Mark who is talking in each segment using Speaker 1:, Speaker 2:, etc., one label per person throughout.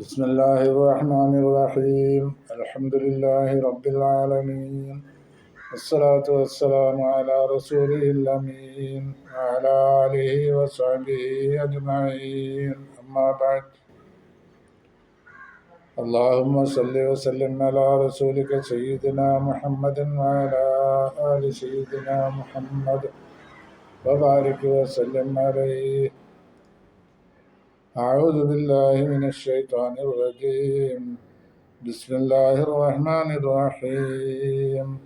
Speaker 1: بسم الله الرحمن الرحيم. الحمد لله رب العالمين. والصلاة والسلام على رسوله الأمين وعلى آله وصحبه أجمعين. أما بعد. اللهم صل وسلم على رسولك سيدنا محمد وعلى آل سيدنا محمد. وبارك وسلم عليه. أعوذ بالله من الشيطان الرجيم. بسم الله الرحمن الرحيم.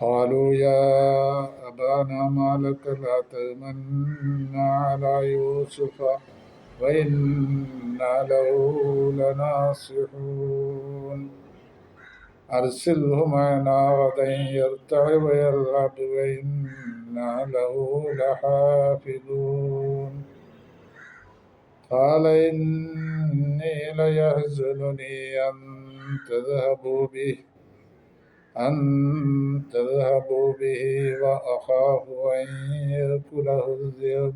Speaker 1: قالوا يا أبانا ما لك لا تمنى على يوسف وإنا له لناصحون. أرسله معنا غدا يرتع ويلعب وإنا له لحافظون قال إني ليحزنني أن تذهبوا به أن تذهبوا به وأخاف أن يأكله الذئب.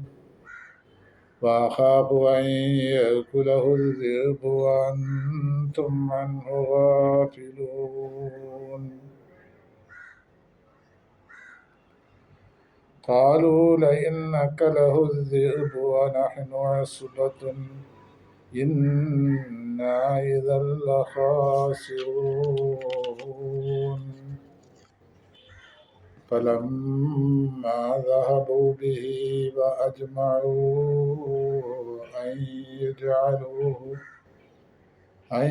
Speaker 1: وأخاف أن يأكله الذئب وأنتم عنه غافلون. قالوا لئن أكله الذئب ونحن عصبة. إنا إذا لخاسرون. فلما ذهبوا به وأجمعوا أن يجعلوه أن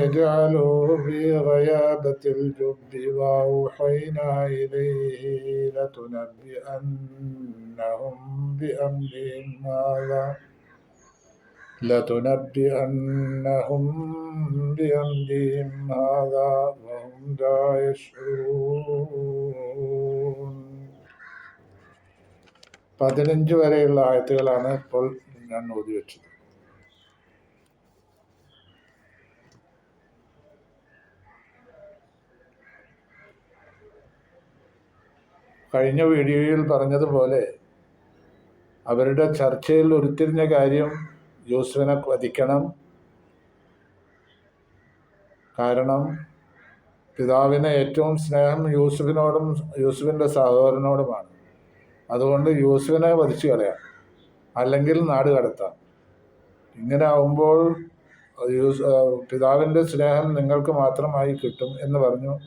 Speaker 1: يجعلوه في غيابة الجب. وأوحينا إليه لتنبئنهم بأمرهم هذا لتنبئنهم بأمرهم هذا وهم لا يشعرون. പതിനഞ്ച് വരെയുള്ള ആയത്തുകളാണ് ഇപ്പോൾ ഞാൻ ഓതി വെച്ചത്. കഴിഞ്ഞ വീഡിയോയിൽ പറഞ്ഞതുപോലെ അവരുടെ ചർച്ചയിൽ ഉരുത്തിരിഞ്ഞ കാര്യം യൂസുഫിനെ വധിക്കണം. കാരണം പിതാവിനെ ഏറ്റവും സ്നേഹം യൂസുഫിനോടും യൂസുഫിന്റെ സഹോദരനോടുമാണ്. അതുകൊണ്ട് യൂസുഫിനെ വധിച്ചു കളയാം. അല്ലെങ്കിൽ നാട് കടത്താം. ഇങ്ങനെ ആവുമ്പോൾ പിതാവിന്റെ സ്നേഹം നിങ്ങൾക്ക് മാത്രമായി കിട്ടും എന്ന് പറഞ്ഞു.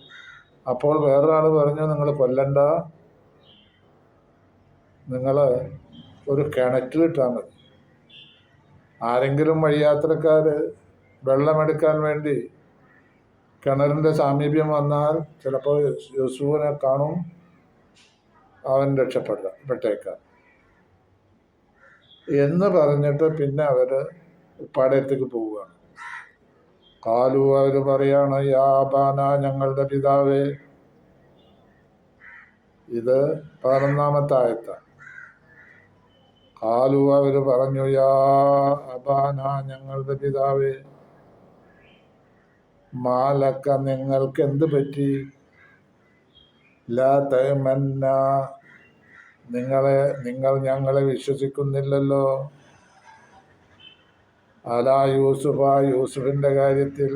Speaker 1: അപ്പോൾ വേറൊരാൾ പറഞ്ഞു നിങ്ങൾ കൊല്ലണ്ട. നിങ്ങൾ ഒരു കിണറ്റിലിട്ടാൽ മതി. ആരെങ്കിലും വഴിയാത്രക്കാർ വെള്ളമെടുക്കാൻ വേണ്ടി കിണറിന്റെ സാമീപ്യം വന്നാൽ ചിലപ്പോൾ യൂസുഫിനെ കാണും. അവൻ രക്ഷപ്പെടുക പെട്ടേക്കാം എന്ന് പറഞ്ഞിട്ട് പിന്നെ അവർ ഉപ്പാടത്തേക്ക് പോവുകയാണ്. കാലു അവർ പറയാണ് യാബാന ഞങ്ങളുടെ പിതാവേ. ഇത് പതിനൊന്നാമത്തെ കാലു അവർ പറഞ്ഞു യാ അബാന ഞങ്ങളുടെ പിതാവേ മാലക്ക നിങ്ങൾക്ക് എന്ത് പറ്റി? ലാ നിങ്ങളെ നിങ്ങൾ ഞങ്ങളെ വിശ്വസിക്കുന്നില്ലല്ലോ. അലാ യൂസുഫ യൂസുഫിന്റെ കാര്യത്തിൽ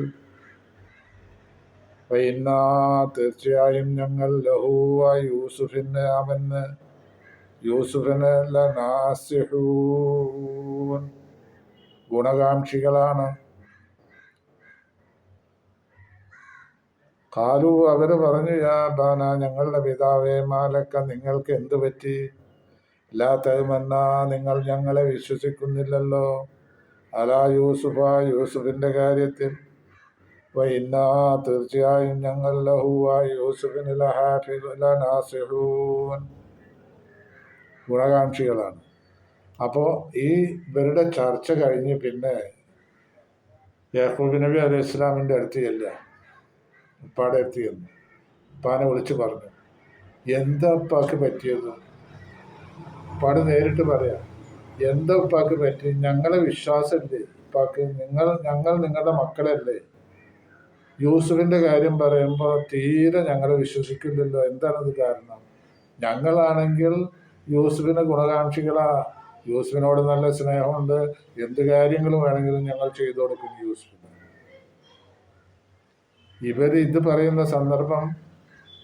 Speaker 1: തീർച്ചയായും ഞങ്ങൾ ലഹുവ യൂസുഫിന് അവന് യൂസുഫിന് ഗുണകാംക്ഷികളാണ്. കാലു അവർ പറഞ്ഞു യാ ബാന ഞങ്ങളുടെ പിതാവേ മാലക്ക നിങ്ങൾക്ക് എന്തു പറ്റി? ഇല്ലാത്തതുമെന്ന നിങ്ങൾ ഞങ്ങളെ വിശ്വസിക്കുന്നില്ലല്ലോ. അലാ യൂസുഫ യൂസുഫിന്റെ കാര്യത്തിൽ. വൈന്നാ തീർച്ചയായും ഞങ്ങൾ ലഹുവ യൂസുഫിന് ഗുണകാംക്ഷികളാണ്. അപ്പോൾ ഈ ഇവരുടെ ചർച്ച കഴിഞ്ഞ് പിന്നെ യഹൂബ് നബി അലൈഹി ഇസ്ലാമിന്റെ അടുത്ത് ചെല്ലുക. ഉപ്പാടെ അടുത്ത് ചെന്നു ഉപ്പാനെ വിളിച്ചു പറഞ്ഞു. എന്താ ഉപ്പാക്ക് പറ്റിയത്? ഉപ്പാട് നേരിട്ട് പറയാം. എന്താ ഉപ്പാക്ക് പറ്റി? ഞങ്ങളെ വിശ്വാസമില്ലേ? ഉപ്പാക്ക് നിങ്ങൾ ഞങ്ങൾ നിങ്ങളുടെ മക്കളല്ലേ? യൂസുഫിന്റെ കാര്യം പറയുമ്പോൾ തീരെ ഞങ്ങളെ വിശ്വസിക്കില്ലല്ലോ. എന്താണത് കാരണം? ഞങ്ങളാണെങ്കിൽ യൂസുഫിന് ഗുണകാംക്ഷികളാ. യൂസുഫിനോട് നല്ല സ്നേഹമുണ്ട്. എന്ത് കാര്യങ്ങളും വേണമെങ്കിലും ഞങ്ങൾ ചെയ്തു കൊടുക്കും യൂസുഫിന്. ഇവർ ഇത് പറയുന്ന സന്ദർഭം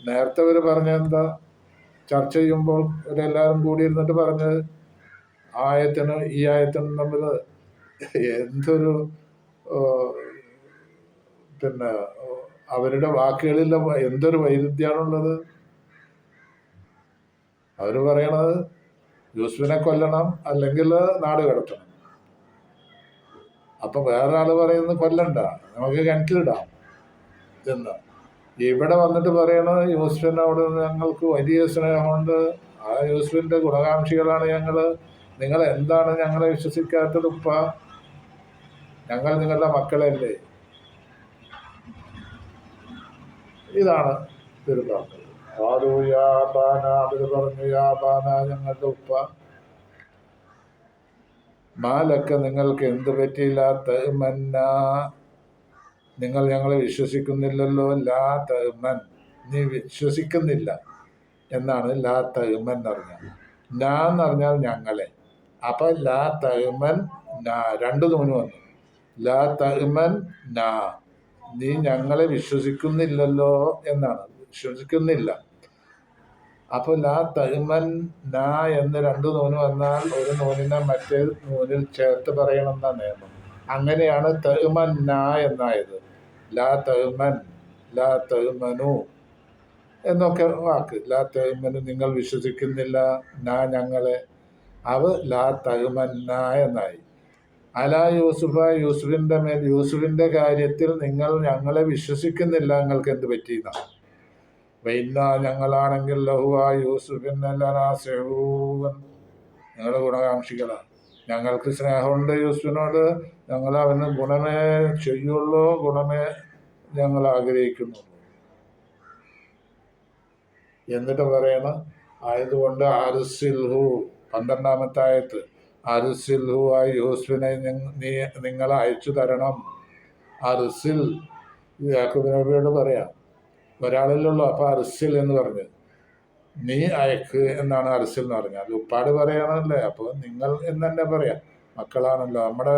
Speaker 1: നേരത്തെ ഇവർ പറഞ്ഞ എന്താ ചർച്ച ചെയ്യുമ്പോൾ ഇവരെല്ലാവരും കൂടി ഇരുന്നിട്ട് പറഞ്ഞത് ആയത്തിനും ഈ ആയത്തിനും തമ്മിൽ എന്തൊരു പിന്നെ അവരുടെ വാക്കുകളിൽ എന്തൊരു വൈരുദ്ധ്യമാണുള്ളത് അവർ പറയണത് യൂസുഫിനെ കൊല്ലണം അല്ലെങ്കിൽ നാട് കടത്തണം. അപ്പൊ വേറെ പറയുന്നത് കൊല്ലണ്ട. നമുക്ക് കിണറ്റിലിടാം. എന്ന് ഇവിടെ വന്നിട്ട് പറയണത് യൂസ്ഫിനോട് ഞങ്ങൾക്ക് വലിയ സ്നേഹമുണ്ട്. ആ യൂസ്ഫിന്റെ ഗുണകാംക്ഷികളാണ് ഞങ്ങൾ നിങ്ങൾ എന്താണ് ഞങ്ങളെ വിശ്വസിക്കാത്തത് ഉപ്പ ഞങ്ങൾ നിങ്ങളുടെ മക്കളല്ലേ? ഇതാണ് അവർ പറഞ്ഞു ഞങ്ങളുടെ ഉപ്പ. മാലൊക്കെ നിങ്ങൾക്ക് എന്ത് പറ്റിയില്ലാത്ത തഹ്മന്ന നിങ്ങൾ ഞങ്ങളെ വിശ്വസിക്കുന്നില്ലല്ലോ ലാ തഹ്മൻ. നീ വിശ്വസിക്കുന്നില്ല എന്നാണ് ലാ തഹ്മൻ എന്ന് പറഞ്ഞാൽ ലാ എന്ന് പറഞ്ഞാൽ ഞങ്ങളെ. അപ്പൊ ലാ തഹ്മൻ നാ രണ്ട് നൂന് വന്നു. ലാ തഹ്മൻ നാ നീ ഞങ്ങളെ വിശ്വസിക്കുന്നില്ലല്ലോ എന്നാണ്. വിശ്വസിക്കുന്നില്ല. അപ്പൊ ലാ തഹ്മൻ നാ എന്ന് രണ്ട് നൂന് വന്നാൽ ഒരു നൂനിനെ മറ്റേ നൂനിൽ ചേർത്ത് പറയണം എന്നാണ് നിയമം. അങ്ങനെയാണ് തഹ്മന്ന എന്നായത്. ലാ തഹ്മൻ ലാ തഹ്മനു എന്നൊക്കെ വാക്ക്. ലാ തഹ്മനു നിങ്ങൾ വിശ്വസിക്കുന്നില്ല നാ ഞങ്ങളെ. അവ ലാ തഹ്മന്ന എന്നായി. അല യൂസുഫ യൂസുഫിന്റെ മേൽ യൂസുഫിന്റെ കാര്യത്തിൽ നിങ്ങൾ ഞങ്ങളെ വിശ്വസിക്കുന്നില്ല നിങ്ങൾക്ക് എന്ത് പറ്റിയെന്ന? വൈന്ന ഞങ്ങളാണെങ്കിൽ ലഹുവ യൂസുഫിനൂവൻ ഞങ്ങളുടെ ഗുണകാംക്ഷികളാണ് ഞങ്ങൾക്ക് സ്നേഹമുണ്ട് യേശുവിനോട് ഞങ്ങൾ അവന് ഗുണമേ ചെയ്യുള്ളൂ ഗുണമേ ഞങ്ങൾ ആഗ്രഹിക്കുന്നുള്ളൂ. എന്നിട്ട് പറയണം ആയതുകൊണ്ട് അരുസിൽഹു പന്ത്രണ്ടാമത്തെ ആയത്ത് അരുസിൽഹു ആ യൂസുഫിനെ നീ നിങ്ങൾ അയച്ചു തരണം. അറുസിൽ യാക്കുബിനോട് പറയാം ഒരാളിലുള്ളൂ. അപ്പൊ അറുസിൽ എന്ന് പറഞ്ഞു. നീ അയക്ക് എന്നാണ് അറുസിൽ എന്ന് പറഞ്ഞത്. അത് ഉപ്പാട് പറയണല്ലേ അപ്പോൾ നിങ്ങൾ എന്ന് തന്നെ പറയാം? മക്കളാണല്ലോ. നമ്മുടെ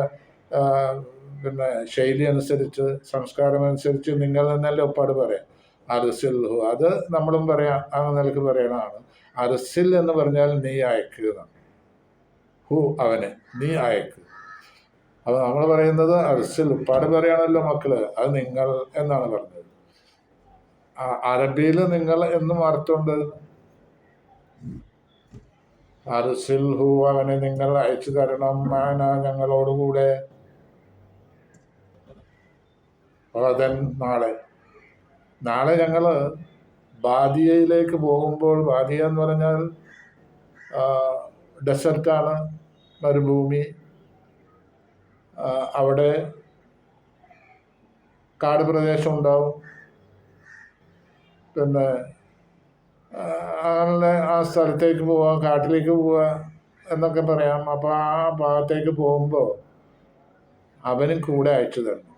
Speaker 1: പിന്നെ ശൈലി അനുസരിച്ച് സംസ്കാരം അനുസരിച്ച് നിങ്ങൾ എന്നല്ലേ ഉപ്പാട് പറയാം? അറുസിൽ അത് നമ്മളും പറയാം ആ നിലയ്ക്ക് പറയണതാണ്. അറുസിൽ എന്ന് പറഞ്ഞാൽ നീ അയക്ക് എന്നാണ്. ഹു അവനെ നീ അയക്ക്. അപ്പൊ നമ്മൾ പറയുന്നത് അർസിൽ ഉപ്പാട് പറയാണല്ലോ മക്കൾ അത് നിങ്ങൾ എന്നാണ് പറഞ്ഞത്. അറബിയിൽ നിങ്ങൾ എന്നും അർത്ഥമുണ്ട്. അർസിൽ ഹു അവനെ നിങ്ങൾ അയച്ചു തരണം. മാന ഞങ്ങളോടുകൂടെ. അതൻ നാളെ. നാളെ ഞങ്ങൾ ബാദിയയിലേക്ക് പോകുമ്പോൾ ബാദിയ എന്ന് പറഞ്ഞാൽ ഡെസർട്ടാണ് മരുഭൂമി അവിടെ കാട് പ്രദേശം ഉണ്ടാവും. പിന്നെ ആ, അങ്ങനെ ആ സ്ഥലത്തേക്ക് പോവുക കാട്ടിലേക്ക് പോവുക എന്നൊക്കെ പറയാം. അപ്പോൾ ആ ഭാഗത്തേക്ക് പോകുമ്പോൾ അവനും കൂടെ അയച്ചു തരണം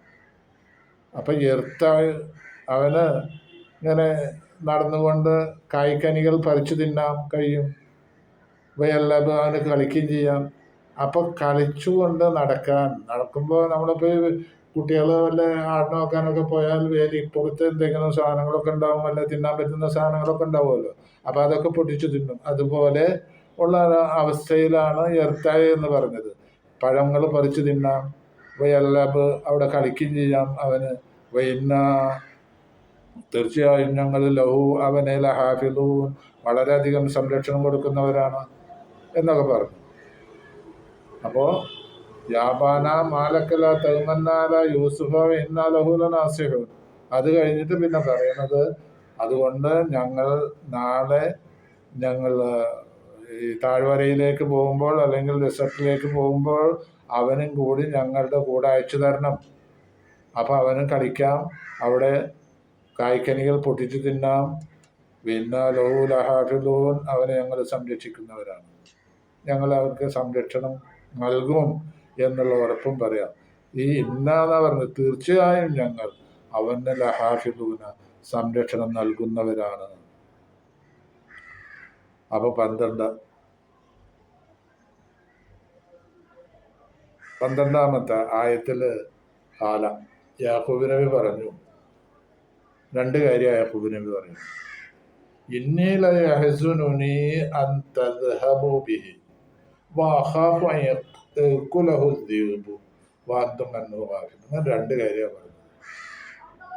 Speaker 1: അപ്പം എർത്ത അവന് ഇങ്ങനെ നടന്നുകൊണ്ട് കായ്ക്കനികൾ പറിച്ചു തിന്നാൻ കഴിയും. ഇവയെല്ലാം അവന് കളിക്കുകയും ചെയ്യാം. അപ്പോൾ കളിച്ചുകൊണ്ട് നടക്കാൻ നടക്കുമ്പോൾ നമ്മളിപ്പോ കുട്ടികൾ വല്ല ആട് നോക്കാനൊക്കെ പോയാൽ വേലി പുറത്ത് എന്തെങ്കിലും സാധനങ്ങളൊക്കെ ഉണ്ടാവും വല്ല തിന്നാൻ പറ്റുന്ന സാധനങ്ങളൊക്കെ ഉണ്ടാവുമല്ലോ. അപ്പോൾ അതൊക്കെ പൊട്ടിച്ചു തിന്നും. അതുപോലെ ഉള്ള അവസ്ഥയിലാണ് എർത്തായ എന്ന് പറഞ്ഞത്. പഴങ്ങൾ പറിച്ചു തിന്നാം വയലാബ് അവിടെ കളിക്കുകയും ചെയ്യാം അവന്. വൈന്ന തീർച്ചയായും ഞങ്ങൾ ലഹു അവനെ ലഹാഫിലൂൻ വളരെയധികം സംരക്ഷണം കൊടുക്കുന്നവരാണ് എന്നൊക്കെ പറഞ്ഞു. അപ്പോൾ മാലക്കല തൈമന്നാല യൂസുഫ ഇന്ന ലഹുല നാസിഹുൻ അത് കഴിഞ്ഞിട്ട് പിന്നെ പറയുന്നത് അതുകൊണ്ട് ഞങ്ങൾ നാളെ ഞങ്ങൾ ഈ താഴ്വരയിലേക്ക് പോകുമ്പോൾ അല്ലെങ്കിൽ റിസർട്ടിലേക്ക് പോകുമ്പോൾ അവനും കൂടി ഞങ്ങളുടെ കൂടെ അയച്ചു തരണം. അപ്പം അവനും കളിക്കാം അവിടെ കായ്ക്കനികൾ പൊട്ടിച്ചു തിന്നാം. പിന്നെ ലോഹു ലഹാഫിലൂൻ അവനെ ഞങ്ങൾ സംരക്ഷിക്കുന്നവരാണ്. ഞങ്ങൾ അവർക്ക് സംരക്ഷണം നൽകും. എന്നുള്ള ഉറപ്പും പറയാം. ഈ ഇന്നാന്നാ പറഞ്ഞത് തീർച്ചയായും ഞങ്ങൾ അവന് ലഹാഫിലൂന സംരക്ഷണം നൽകുന്നവരാണ്. അപ്പൊ പന്ത്രണ്ട് പന്ത്രണ്ടാമത്തെ ആയത്തിൽ ആല. യാഹൂബ് നബി പറഞ്ഞു. രണ്ട് കാര്യം യാഹൂബ് നബി പറഞ്ഞു ഇന്നീല അൻ തദ്ഹബു ബിഹി വഅഖാഫു കുലഹു ദ്വീപു വാത്തും മന്നു വാക്കും രണ്ട് കാര്യമാണ് പറഞ്ഞത്.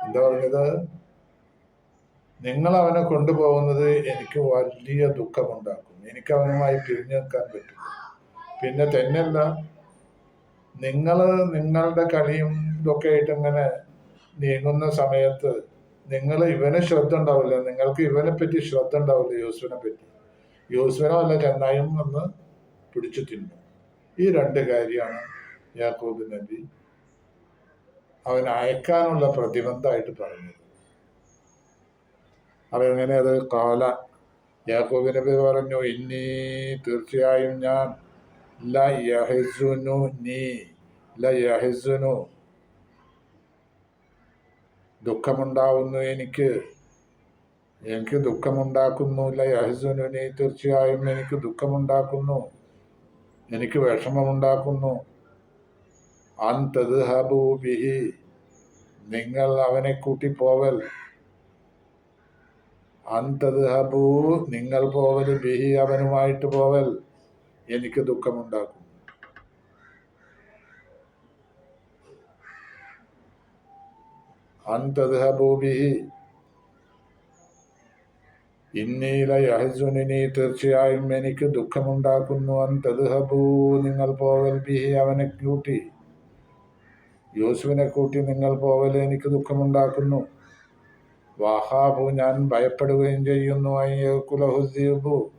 Speaker 1: എന്താ പറഞ്ഞത്? നിങ്ങൾ അവനെ കൊണ്ടുപോകുന്നത് എനിക്ക് വലിയ ദുഃഖമുണ്ടാക്കും എനിക്ക് അവനുമായി പിരിഞ്ഞു നിൽക്കാൻ പറ്റും പിന്നെ തന്നെയല്ല നിങ്ങൾ നിങ്ങളുടെ കളിയും ഇതൊക്കെ ആയിട്ട് ഇങ്ങനെ നീങ്ങുന്ന സമയത്ത് നിങ്ങൾ ഇവന് ശ്രദ്ധ ഉണ്ടാവില്ല. നിങ്ങൾക്ക് ഇവനെ പറ്റി ശ്രദ്ധ ഉണ്ടാവില്ല യൂസുവിനെ പറ്റി. യൂസുവിനെ അല്ല ചെന്നായും വന്ന് പിടിച്ചു തിന്നു. ഈ രണ്ട് കാര്യമാണ് യാക്കൂബ് നബി അവൻ അയക്കാനുള്ള പ്രതിബന്ധമായിട്ട് പറഞ്ഞത്. അവനെങ്ങനെ അത്? കാല യാക്കൂബ് നബി പറഞ്ഞു ഇനി തീർച്ചയായും ഞാൻ ല യഹസുനു നീ ല ദുഃഖമുണ്ടാവുന്നു എനിക്ക് എനിക്ക് ദുഃഖമുണ്ടാക്കുന്നു. ല യഹസുനു നീ തീർച്ചയായും എനിക്ക് ദുഃഖമുണ്ടാക്കുന്നു. എനിക്ക് വിഷമമുണ്ടാക്കുന്നു. അന്തത് ഹബൂബിഹി നിങ്ങൾ അവനെ കൂട്ടി പോവൽ അന്തദ്ഹബൂ നിങ്ങൾ പോവൽ ബിഹി അവനുമായിട്ട് പോവൽ. എനിക്ക് ദുഃഖമുണ്ടാക്കും അന്തത് ബിഹി ഇന്നീല യഹസുനിനി തീർച്ചയായും എനിക്ക് ദുഃഖമുണ്ടാക്കുന്നു. അന്തദ്ഹബൂ നിങ്ങൾ പോവൽ ബിഹി അവനെ കൂട്ടി. യൂസുവിനെ കൂട്ടി നിങ്ങൾ പോവൽ എനിക്ക് ദുഃഖമുണ്ടാക്കുന്നു. വാഹാബു ഞാൻ ഭയപ്പെടുകയും ചെയ്യുന്നു. അയ്യക്കുലഹുദ്ദീബു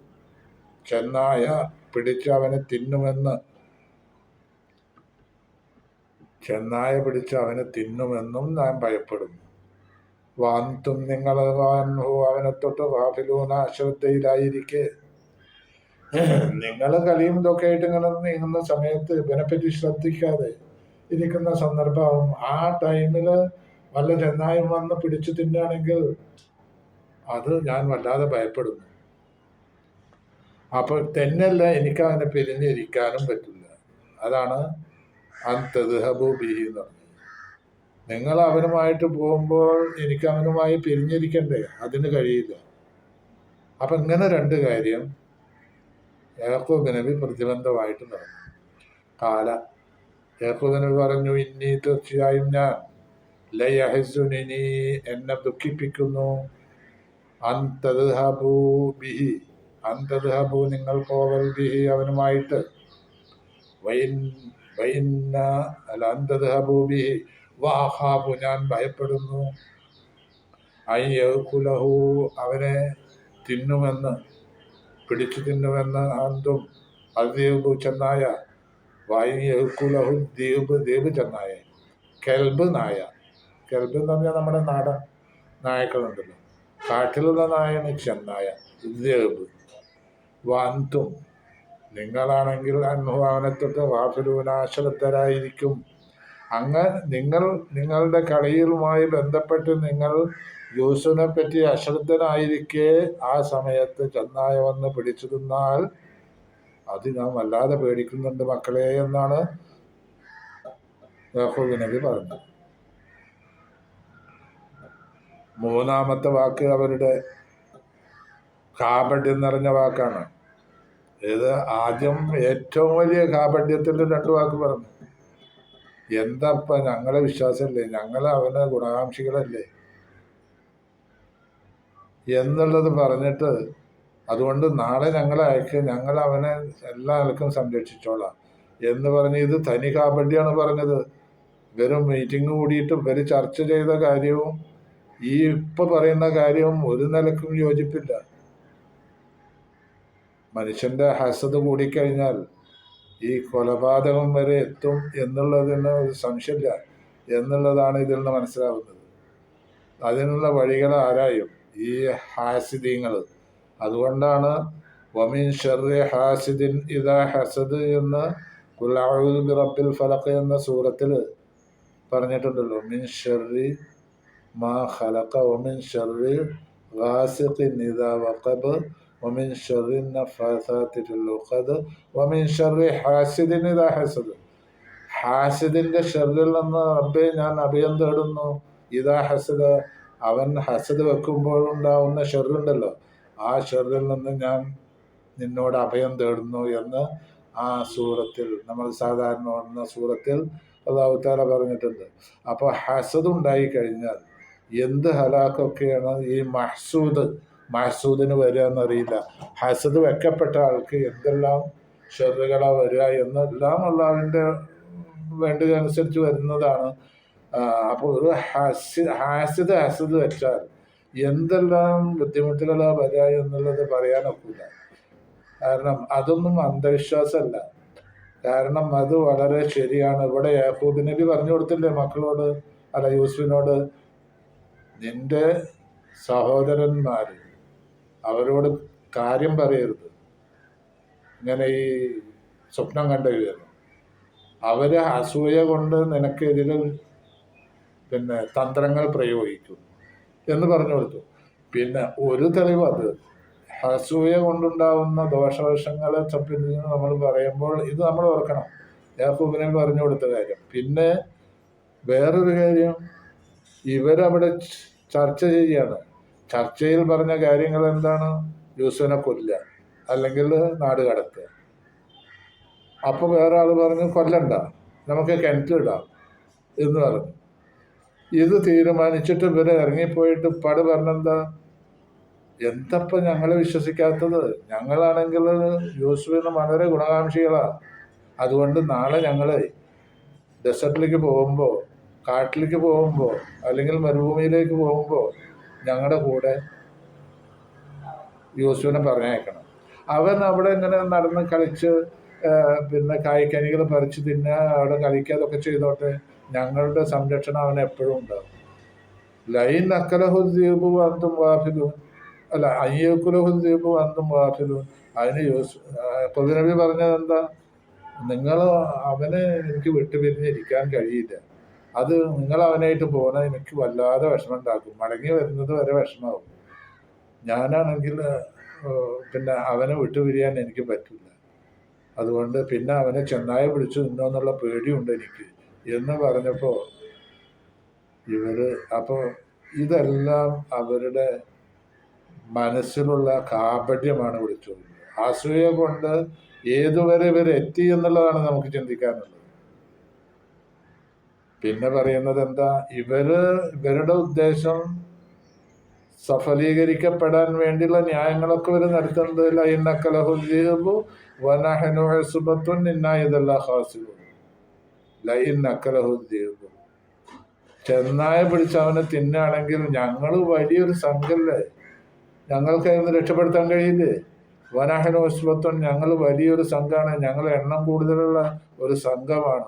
Speaker 1: ചെന്നായ പിടിച്ച് അവനെ തിന്നുമെന്ന്. ചെന്നായ പിടിച്ച് അവനെ തിന്നുമെന്നും ഞാൻ ഭയപ്പെടുന്നു. വാന്തും നിങ്ങൾ അവനെ തൊട്ട് വാഫിലൂന അശ്രദ്ധയിലായിരിക്കെ നിങ്ങൾ കളിയും ഇതൊക്കെ ആയിട്ട് ഇങ്ങനെ നീങ്ങുന്ന സമയത്ത് ഇവനെപ്പറ്റി ശ്രദ്ധിക്കാതെ ഇരിക്കുന്ന സന്ദർഭമാവും ആ ടൈമിൽ വല്ല ചെന്നായും വന്ന് പിടിച്ചു തിന്നാണെങ്കിൽ അത് ഞാൻ വല്ലാതെ ഭയപ്പെടുന്നു. അപ്പോൾ തന്നെയല്ല എനിക്ക് അവനെ പിരിഞ്ഞിരിക്കാനും പറ്റില്ല. അതാണ് അന്തദ്ഹബു ബിഹി എന്ന് പറഞ്ഞത്. നിങ്ങൾ അവനുമായിട്ട് പോകുമ്പോൾ എനിക്ക് അവനുമായി പിരിഞ്ഞിരിക്കണ്ടേ? അതിന് കഴിയില്ല. അപ്പം ഇങ്ങനെ രണ്ട് കാര്യം യാക്കോബ് നബി പ്രതിബന്ധമായിട്ട് നടന്നു. കാല യാക്കോബ് പറഞ്ഞു ഇനി തീർച്ചയായും ഞാൻ ലയഹസുനി എന്നെ ദുഃഖിപ്പിക്കുന്നു. അന്തദ്ഹബു ബിഹി അന്തദ്ഹബു നിങ്ങൾ പോവൽ ബിഹി അവനുമായിട്ട്. വൈൻ വൈന്ന അല്ല അന്തദ്ഹബു ബിഹി വാഹാബു ഞാൻ ഭയപ്പെടുന്നു. അയ്യഹു അവനെ തിന്നുമെന്ന് പിടിച്ചു തിന്നുമെന്ന് അന്തും അദ്വീപ് ചെന്നായ. വൈകുലഹു ദ്വീപ് ദ്വീപ് ചെന്നായ. കെൽബ് നായ. കെൽബ് എന്ന് പറഞ്ഞാൽ നമ്മുടെ നാടൻ നായക്കളുണ്ടല്ലോ. കാട്ടിലുള്ള നായാണ് ചെന്നായ. ദ്വീപ്. വന്തും. നിങ്ങളാണെങ്കിൽ അനുഭവനത്തൊട്ട് വാഫിലൂനാശ്രദ്ധരായിരിക്കും അങ്ങ് നിങ്ങൾ നിങ്ങളുടെ കളിയുമായി ബന്ധപ്പെട്ട് നിങ്ങൾ ജ്യൂസിനെ പറ്റി അശ്രദ്ധനായിരിക്കെ ആ സമയത്ത് ചെന്നായ വന്ന് പിടിച്ചു തിന്നാൽ അത് ഞാൻ വല്ലാതെ പേടിക്കുന്നുണ്ട് മക്കളെ എന്നാണ് യാഹോബിനബി നബി പറഞ്ഞത്. മൂന്നാമത്തെ വാക്ക് അവരുടെ കാപട്യം നിറഞ്ഞ വാക്കാണ്. ഇത് ആദ്യം ഏറ്റവും വലിയ കാപട്യത്തിൽ രണ്ട് വാക്ക് പറഞ്ഞു. എന്താപ്പ ഞങ്ങളെ വിശ്വാസമല്ലേ ഞങ്ങൾ അവനെ ഗുണകാംക്ഷികളല്ലേ? എന്നുള്ളത് പറഞ്ഞിട്ട് അതുകൊണ്ട് നാളെ ഞങ്ങളെ അയക്ക്. ഞങ്ങൾ അവനെ എല്ലാ ആൾക്കും സംരക്ഷിച്ചോളാം. എന്ന് പറഞ്ഞ് ഇത് തനി കാബഡിയാണ് പറഞ്ഞത്. വെറും മീറ്റിംഗ് കൂടിയിട്ട് ഇവർ ചർച്ച ചെയ്ത കാര്യവും ഈ ഇപ്പൊ പറയുന്ന കാര്യവും ഒരു നിലക്കും യോജിപ്പില്ല. മനുഷ്യന്റെ ഹസത് കൂടിക്കഴിഞ്ഞാൽ ഈ കൊലപാതകം വരെ എത്തും എന്നുള്ളതിന് ഒരു സംശയമില്ല എന്നുള്ളതാണ് ഇതിൽ നിന്ന് മനസ്സിലാവുന്നത്. അതിനുള്ള വഴികൾ ആരായും ഈ ഹാസിദീങ്ങൾ. അതുകൊണ്ടാണ് വമീൻ ഷെറി ഹാസിദിൻ ഇതാ ഹസദ് എന്ന് കുലാഹുദ് റബ്ബിൽ ഫലക്ക് എന്ന സൂറത്തിൽ പറഞ്ഞിട്ടുണ്ടല്ലോ. മിൻ ഷെറി മാ ഖലഖ വമിൻ ഷെറി ഗാസിഖിൻ ഇതാ വഖബ് ومن شر النفاثات في العقد ومن شر حاسد إذا حسد ഹാസിദിന്റെ ഷെറിൽ നിന്ന് റബ്ബെ ഞാൻ അഭയം തേടുന്നു ഇതാ ഹസദ് അവൻ ഹസദ് വെക്കുമ്പോഴുണ്ടാവുന്ന ഷെറുണ്ടല്ലോ ആ ഷെറിൽ നിന്ന് ഞാൻ നിന്നോട് അഭയം തേടുന്നു എന്ന് ആ സൂറത്തിൽ നമ്മൾ സാധാരണ ഓടുന്ന സൂറത്തിൽ അള്ളാഹുത്താല പറഞ്ഞിട്ടുണ്ട് അപ്പോൾ ഹസദ് ഉണ്ടായി കഴിഞ്ഞാൽ എന്ത് ഹലാക്കൊക്കെയാണ് ഈ മഹ്സൂദ് മഹ്സൂദിന് വരിക എന്നറിയില്ല ഹസദ് വെക്കപ്പെട്ട ആൾക്ക് എന്തെല്ലാം ഷെറുകളാണ് വരിക എന്നെല്ലാം അള്ളാഹുവിന്റെ വേണ്ടതനുസരിച്ച് വരുന്നതാണ്. അപ്പോൾ ഒരു ഹസി ഹാസിദ് ഹസദ് വെച്ചാൽ എന്തെല്ലാം ബുദ്ധിമുട്ടുകളാണ് വരിക എന്നുള്ളത് പറയാനൊക്കില്ല കാരണം അതൊന്നും അന്ധവിശ്വാസമല്ല. കാരണം അത് വളരെ ശരിയാണ്. ഇവിടെ യാഹൂബ് നബി പറഞ്ഞു കൊടുത്തില്ലേ മക്കളോട്? അല്ല യൂസുഫിനോട്? നിന്റെ സഹോദരന്മാർ അവരോട് കാര്യം പറയരുത്. ഇങ്ങനെ ഈ സ്വപ്നം കണ്ടുകയാണ് അവർ അസൂയ കൊണ്ട് നിനക്കെതിരെ പിന്നെ തന്ത്രങ്ങൾ പ്രയോഗിക്കും എന്ന് പറഞ്ഞു കൊടുത്തു. പിന്നെ ഒരു തെളിവ് അത്. അസൂയ കൊണ്ടുണ്ടാവുന്ന ദോഷവശങ്ങളെ സംബന്ധിച്ച് നമ്മൾ പറയുമ്പോൾ ഇത് നമ്മൾ ഓർക്കണം. യാഹൂബിനെ പറഞ്ഞു കൊടുത്ത കാര്യം. പിന്നെ വേറൊരു കാര്യം. ഇവരവിടെ ചർച്ച ചെയ്യാണ് ചർച്ചയിൽ പറഞ്ഞ കാര്യങ്ങൾ എന്താണ്? യൂസുവിനെ കൊല്ല അല്ലെങ്കിൽ നാട് കടത്തുക. അപ്പോൾ വേറെ ആൾ പറഞ്ഞു കൊല്ലണ്ട നമുക്ക് കിണറ്റിലിടാം എന്ന് പറഞ്ഞു. ഇത് തീരുമാനിച്ചിട്ട് ഇവരെ ഇറങ്ങിപ്പോയിട്ട് പട് പറഞ്ഞെന്താ? എന്തപ്പം ഞങ്ങളെ വിശ്വസിക്കാത്തത്? ഞങ്ങളാണെങ്കിൽ യൂസുഫിന് വളരെ ഗുണകാംക്ഷികളാ. അതുകൊണ്ട് നാളെ ഞങ്ങൾ ഡെസർട്ടിലേക്ക് പോകുമ്പോൾ കാട്ടിലേക്ക് പോകുമ്പോൾ അല്ലെങ്കിൽ മരുഭൂമിയിലേക്ക് പോകുമ്പോൾ ഞങ്ങളുടെ കൂടെ യൂസുവിനെ പറഞ്ഞേക്കണം അവൻ അവിടെ ഇങ്ങനെ നടന്ന് കളിച്ച് പിന്നെ കായ്ക്കനികൾ പറിച്ച് തിന്നുക അവിടെ കളിക്കാതൊക്കെ ചെയ്തോട്ടെ ഞങ്ങളുടെ സംരക്ഷണം അവൻ എപ്പോഴും ഉണ്ടാകും ലൈൻ അക്കലഹുദ്ദീപു അന്തും വാഫിലു അല്ല അയ്യക്കുലഹുദ്ദീപു അന്തും വാഫിലു. അതിന് യൂസ് പൊതുനബി പറഞ്ഞത് എന്താ? നിങ്ങൾ അവനെ എനിക്ക് വിട്ടുപിരിഞ്ഞിരിക്കാൻ കഴിയില്ല. അത് നിങ്ങൾ അവനായിട്ട് പോകുന്നത് എനിക്ക് വല്ലാതെ വിഷമം ഉണ്ടാക്കും മടങ്ങി വരുന്നത് വരെ വിഷമാവും ഞാനാണെങ്കിൽ പിന്നെ അവനെ വിട്ടുപിരിയാൻ എനിക്ക് പറ്റില്ല. അതുകൊണ്ട് പിന്നെ അവനെ ചെന്നായ പിടിച്ചു നിന്നോ എന്നുള്ള പേടിയുണ്ട് എനിക്ക് എന്ന് പറഞ്ഞപ്പോൾ ഇവർ അപ്പോൾ ഇതെല്ലാം അവരുടെ മനസ്സിലുള്ള കാപട്യമാണ് വിളിച്ചു അസൂയ കൊണ്ട് ഏതുവരെ ഇവർ എത്തി എന്നുള്ളതാണ് നമുക്ക് ചിന്തിക്കാനുള്ളത്. പിന്നെ പറയുന്നത് എന്താ? ഇവർ ഇവരുടെ ഉദ്ദേശം സഫലീകരിക്കപ്പെടാൻ വേണ്ടിയുള്ള ന്യായങ്ങളൊക്കെ ഇവർ നടത്തുന്നത് ചെന്നായ പിടിച്ച് അവനെ തിന്നാണെങ്കിൽ ഞങ്ങൾ വലിയൊരു സംഘല്ലേ? ഞങ്ങൾക്ക് അതിന് രക്ഷപ്പെടുത്താൻ കഴിയില്ലേ? വനാഹനോസ്വത്വം ഞങ്ങൾ വലിയൊരു സംഘമാണ് ഞങ്ങൾ എണ്ണം കൂടുതലുള്ള ഒരു സംഘമാണ്.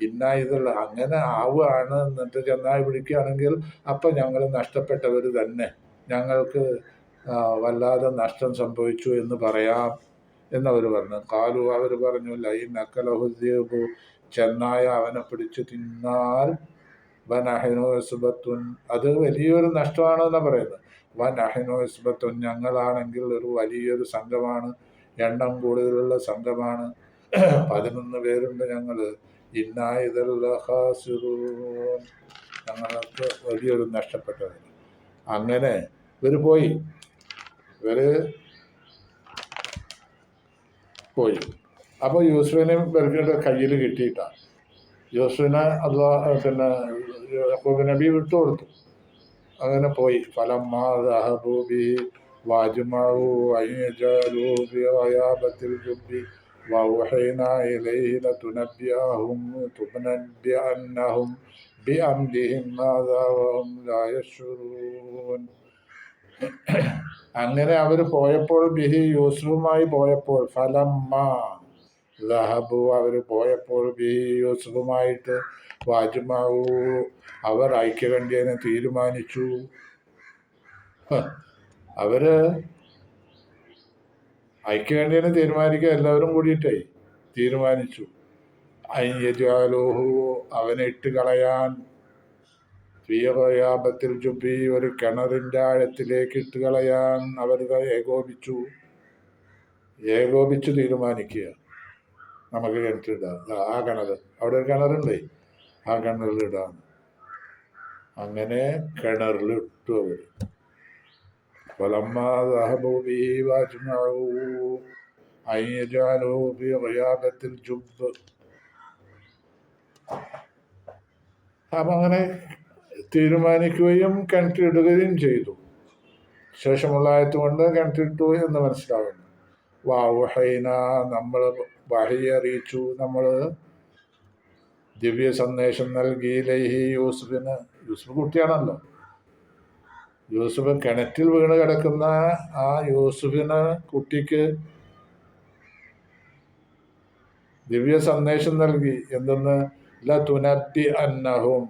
Speaker 1: ഇന്ന ഇതുള്ള അങ്ങനെ ആവുകയാണ് എന്നിട്ട് ചെന്നായി പിടിക്കുകയാണെങ്കിൽ അപ്പം ഞങ്ങൾ നഷ്ടപ്പെട്ടവർ തന്നെ. ഞങ്ങൾക്ക് വല്ലാതെ നഷ്ടം സംഭവിച്ചു എന്ന് പറയാം എന്നവർ പറഞ്ഞു. കാലു അവർ പറഞ്ഞു ലൈൻ അക്കലഹുദ്ദീബു ചെന്നായ അവനെ പിടിച്ചു തിന്നാൽ വൻ അഹിനോ എസുബത്തുൻ അത് വലിയൊരു നഷ്ടമാണെന്നാണ് പറയുന്നത്. വൻ അഹിനോ എസുബത്തുൻ ഞങ്ങളാണെങ്കിൽ ഒരു വലിയൊരു സംഘമാണ്. എണ്ണം കൂടുതലുള്ള സംഘമാണ്. പതിനൊന്ന് പേരുണ്ട് ഞങ്ങൾ ഞങ്ങൾക്ക് വലിയൊരു നഷ്ടപ്പെട്ടത് അങ്ങനെ ഇവർ പോയി. ഇവർ പോയി. അപ്പോൾ യൂസുഫിനെ ബർഗിയുടെ കയ്യിൽ കിട്ടിയിട്ടാണ് യൂസുഫിനെ അള്ളാ പിന്നെ നബി വിട്ടു കൊടുത്തു. അങ്ങനെ പോയി. ഫലമ്മൂബി വാജുമാവു അയ്യജാലൂബി വയാബത്തിൽ ജുബി. وأوحينا إليه لتنبئهم تنبئنهم بأمرهم ماذا وهم لا يشعرون അങ്ങനെ അവർ പോയപ്പോൾ ബിഹി യൂസുഫുമായി പോയപ്പോൾ ഫലമ്മ ലഹബു അവർ പോയപ്പോൾ ബിഹി യൂസുഫുമായിട്ട് വാജുമാവു അവർ ഐക്യകണ്ഠ്യേനെ തീരുമാനിച്ചു അവര് ഐക്യകണ്ഠ്യേനെ തീരുമാനിക്കുക എല്ലാവരും കൂടിയിട്ടേ തീരുമാനിച്ചു. അയ്യജാലോഹു അവനെ ഇട്ട് കളയാൻ. ഫിയബത്തിൽ ചുപ്പി ഒരു കിണറിന്റെ ആഴത്തിലേക്ക് ഇട്ട് കളയാൻ അവർ ഏകോപിച്ചു. ഏകോപിച്ചു തീരുമാനിക്കുക. നമുക്ക് കിണറ്റിടാം. ആ കിണർ. അവിടെ ഒരു കിണറുണ്ടേ. ആ കിണറിലിടാം. അങ്ങനെ കിണറിലിട്ടു അവർ فلما ذهبوا به واجمعوا أن يجعلوا في غيابة الجب അപ്പം അങ്ങനെ തീരുമാനിക്കുകയും കിണറ്റിടുകയും ചെയ്തു ശേഷമുള്ള ആയത്തുകൊണ്ട് കിണറ്റിട്ടു എന്ന് മനസ്സിലാവുന്നു വാവുഹൈന നമ്മൾ വഹി അറിയിച്ചു നമ്മൾ ദിവ്യ സന്ദേശം നൽകി ലൈഹി യൂസുഫിന് യൂസുഫ് കുട്ടിയാണല്ലോ യൂസുഫ് കിണറ്റിൽ വീണ് കിടക്കുന്ന ആ യൂസുഫിന് കുട്ടിക്ക് ദിവ്യ സന്ദേശം നൽകി എന്തെന്ന്? ല തുനത്തി അന്നഹും.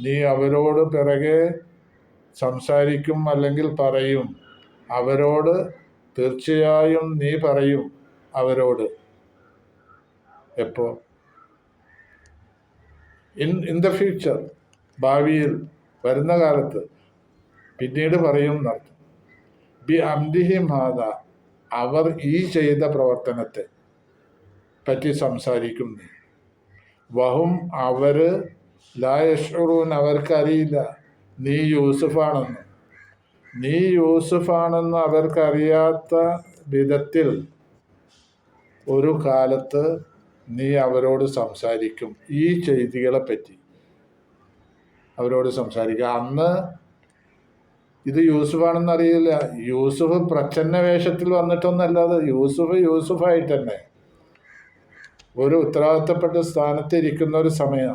Speaker 1: നീ അവരോട് പിറകെ സംസാരിക്കും അല്ലെങ്കിൽ പറയും. അവരോട് തീർച്ചയായും നീ പറയും അവരോട്. എപ്പോ? ഇൻ ഇൻ ദ ഫ്യൂച്ചർ ഭാവിയിൽ വരുന്ന കാലത്ത് പിന്നീട് പറയും ബി അംദിഹിം ഹാദ അവർ ഈ ചെയ്ത പ്രവർത്തനത്തെ പറ്റി സംസാരിക്കും വഹും അവർ ലായഷൂൻ അവർക്കറിയില്ല. നീ യൂസുഫാണെന്ന്. നീ യൂസുഫാണെന്ന് അവർക്കറിയാത്ത വിധത്തിൽ ഒരു കാലത്ത് നീ അവരോട് സംസാരിക്കും. ഈ ചെയ്തികളെ പറ്റി അവരോട് സംസാരിക്കുക. അന്ന് ഇത് യൂസുഫാണെന്ന് അറിയില്ല യൂസുഫ് പ്രച്ഛന്ന വേഷത്തിൽ വന്നിട്ടൊന്നല്ലാതെ യൂസുഫ് യൂസുഫായിട്ട് തന്നെ ഒരു ഉത്തരവാദിത്തപ്പെട്ട സ്ഥാനത്ത് ഇരിക്കുന്ന ഒരു സമയം.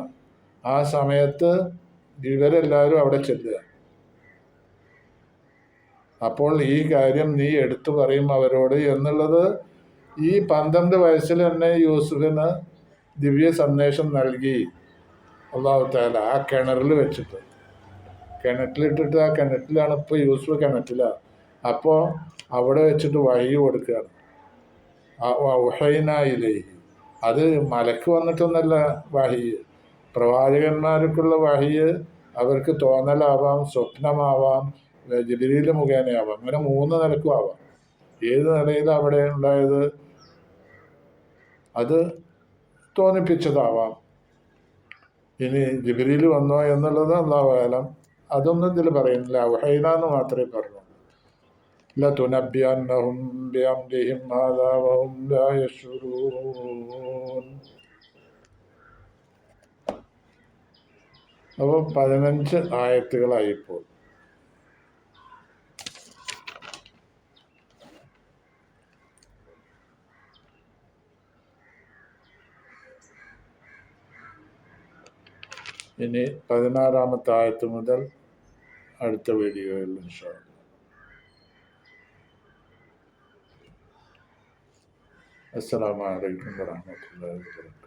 Speaker 1: ആ സമയത്ത് ഇവരെല്ലാവരും അവിടെ ചെല്ലുക. അപ്പോൾ ഈ കാര്യം നീ എടുത്തു പറയും അവരോട് എന്നുള്ളത് ഈ പന്ത്രണ്ട് വയസ്സിൽ തന്നെ യൂസുഫിന് ദിവ്യ സന്ദേശം നൽകി. അള്ളാഹു താല ആ കിണറിൽ വെച്ചിട്ട്. കിണറ്റിലിട്ടിട്ട് ആ കിണറ്റിലാണ് ഇപ്പോൾ യൂസുഫ് കിണറ്റിലാണ് അപ്പോൾ അവിടെ വെച്ചിട്ട് വഴി കൊടുക്കുകയാണ് ഉഹൈനായിലേക്ക് അത് മലക്ക് വന്നിട്ടൊന്നല്ല വഹി പ്രവാചകന്മാർക്കുള്ള വഹി അവർക്ക് തോന്നലാവാം സ്വപ്നമാവാം ജിബിരിയിൽ മുഖേനയാവാം അങ്ങനെ മൂന്ന് നിലക്കും ആവാം. ഏത് നിലയിലും അവിടെ ഉണ്ടായത്? അത് തോന്നിപ്പിച്ചതാവാം. ഇനി ജിബിരിയിൽ വന്നോ എന്നുള്ളത് അള്ളാഹുലം അതൊന്നും ഇതിൽ പറയുന്നില്ല അവഹൈന എന്ന് മാത്രമേ പറഞ്ഞു لتنبئنهم بأمرهم هذا وهم لا يشعرون അപ്പോൾ പതിനഞ്ച് ആയത്തുകളായി ഇപ്പോൾ ഇനി പതിനാറാമത്തെ ആയത്ത് മുതൽ അടുത്ത വീഡിയോയിൽ ഇൻഷാള്ള അസ്സാം വലൈക്കും വാഹമത്തല്ലാ വാ